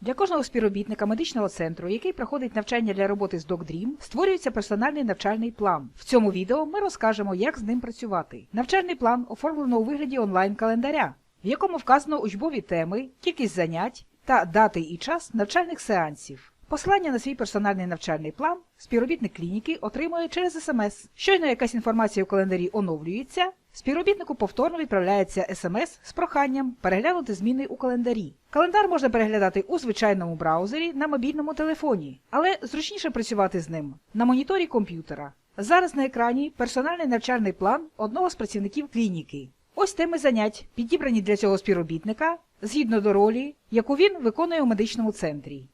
Для кожного співробітника медичного центру, який проходить навчання для роботи з DocDream, створюється персональний навчальний план. В цьому відео ми розкажемо, як з ним працювати. Навчальний план оформлено у вигляді онлайн-календаря, в якому вказано учбові теми, кількість занять та дати і час навчальних сеансів. Посилання на свій персональний навчальний план співробітник клініки отримує через СМС. Щойно якась інформація у календарі оновлюється, співробітнику повторно відправляється СМС з проханням переглянути зміни у календарі. Календар можна переглядати у звичайному браузері на мобільному телефоні, але зручніше працювати з ним на моніторі комп'ютера. Зараз на екрані персональний навчальний план одного з працівників клініки. Ось теми занять, підібрані для цього співробітника згідно до ролі, яку він виконує у медичному центрі.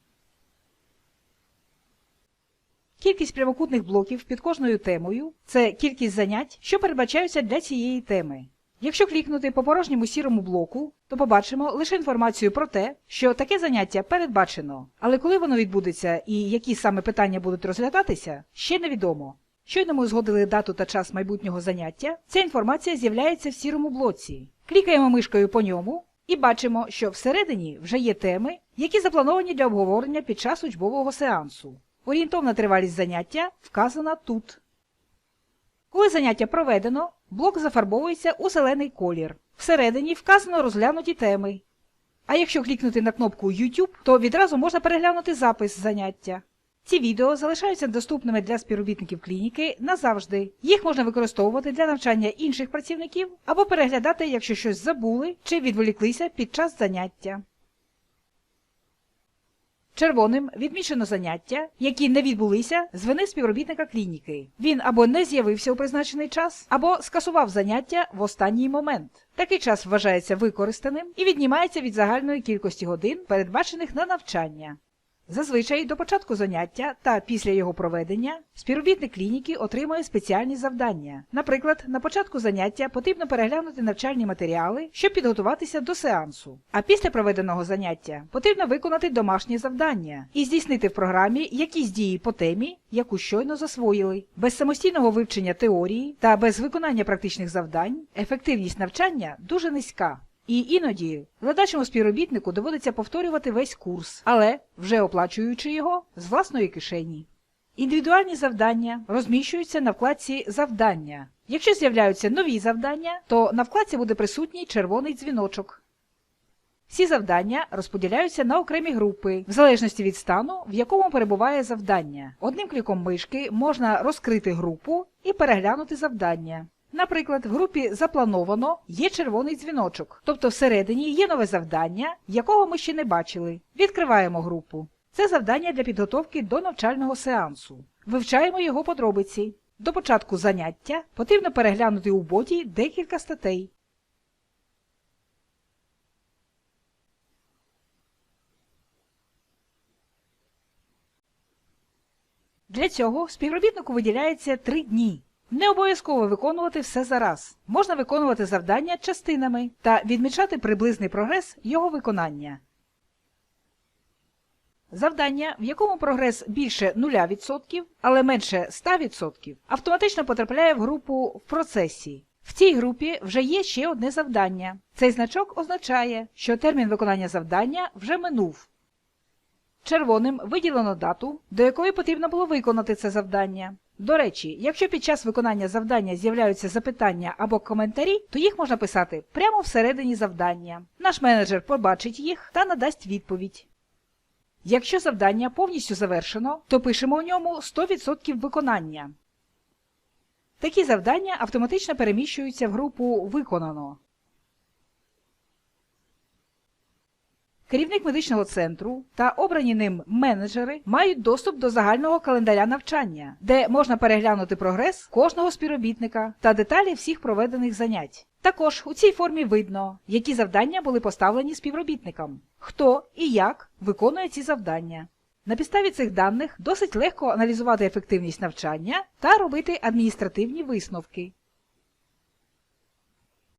Кількість прямокутних блоків під кожною темою це кількість занять, що передбачаються для цієї теми. Якщо клікнути по порожньому сірому блоку, то побачимо лише інформацію про те, що таке заняття передбачено, але коли воно відбудеться і які саме питання будуть розглядатися, ще невідомо. Щойно ми узгодили дату та час майбутнього заняття, ця інформація з'являється в сірому блоці. Клікаємо мишкою по ньому і бачимо, що всередині вже є теми, які заплановані для обговорення під час учбового сеансу. Орієнтовна тривалість заняття вказана тут. Коли заняття проведено, блок зафарбовується у зелений колір. Всередині вказано розглянуті теми. А якщо клікнути на кнопку YouTube, то відразу можна переглянути запис заняття. Ці відео залишаються доступними для співробітників клініки назавжди. Їх можна використовувати для навчання інших працівників або переглядати, якщо щось забули чи відволіклися під час заняття. Червоним відмічено заняття, які не відбулися з вини співробітника клініки. Він або не з'явився у призначений час, або скасував заняття в останній момент. Такий час вважається використаним і віднімається від загальної кількості годин, передбачених на навчання. Зазвичай до початку заняття та після його проведення співробітник клініки отримує спеціальні завдання. Наприклад, на початку заняття потрібно переглянути навчальні матеріали, щоб підготуватися до сеансу. А після проведеного заняття потрібно виконати домашнє завдання і здійснити в програмі якісь дії по темі, яку щойно засвоїли. Без самостійного вивчення теорії та без виконання практичних завдань ефективність навчання дуже низька. І іноді задачому співробітнику доводиться повторювати весь курс, але вже оплачуючи його з власної кишені. Індивідуальні завдання розміщуються на вкладці Завдання. Якщо з'являються нові завдання, то на вкладці буде присутній червоний дзвіночок. Всі завдання розподіляються на окремі групи, в залежності від стану, в якому перебуває завдання. Одним кліком мишки можна розкрити групу і переглянути завдання. Наприклад, в групі заплановано є червоний дзвіночок, тобто всередині є нове завдання, якого ми ще не бачили. Відкриваємо групу. Це завдання для підготовки до навчального сеансу. Вивчаємо його подробиці. До початку заняття потрібно переглянути у боті декілька статей. Для цього співробітнику виділяється 3 дні. Не обов'язково виконувати все за раз. Можна виконувати завдання частинами та відмічати приблизний прогрес його виконання. Завдання, в якому прогрес більше 0%, але менше 100%, автоматично потрапляє в групу в процесі. В цій групі вже є ще одне завдання. Цей значок означає, що термін виконання завдання вже минув. Червоним виділено дату, до якої потрібно було виконати це завдання. До речі, якщо під час виконання завдання з'являються запитання або коментарі, то їх можна писати прямо всередині завдання. Наш менеджер побачить їх та надасть відповідь. Якщо завдання повністю завершено, то пишемо у ньому 100% виконання. Такі завдання автоматично переміщуються в групу Виконано. Керівник медичного центру та обрані ним менеджери мають доступ до загального календаря навчання, де можна переглянути прогрес кожного співробітника та деталі всіх проведених занять. Також у цій формі видно, які завдання були поставлені співробітникам, хто і як виконує ці завдання. На підставі цих даних досить легко аналізувати ефективність навчання та робити адміністративні висновки.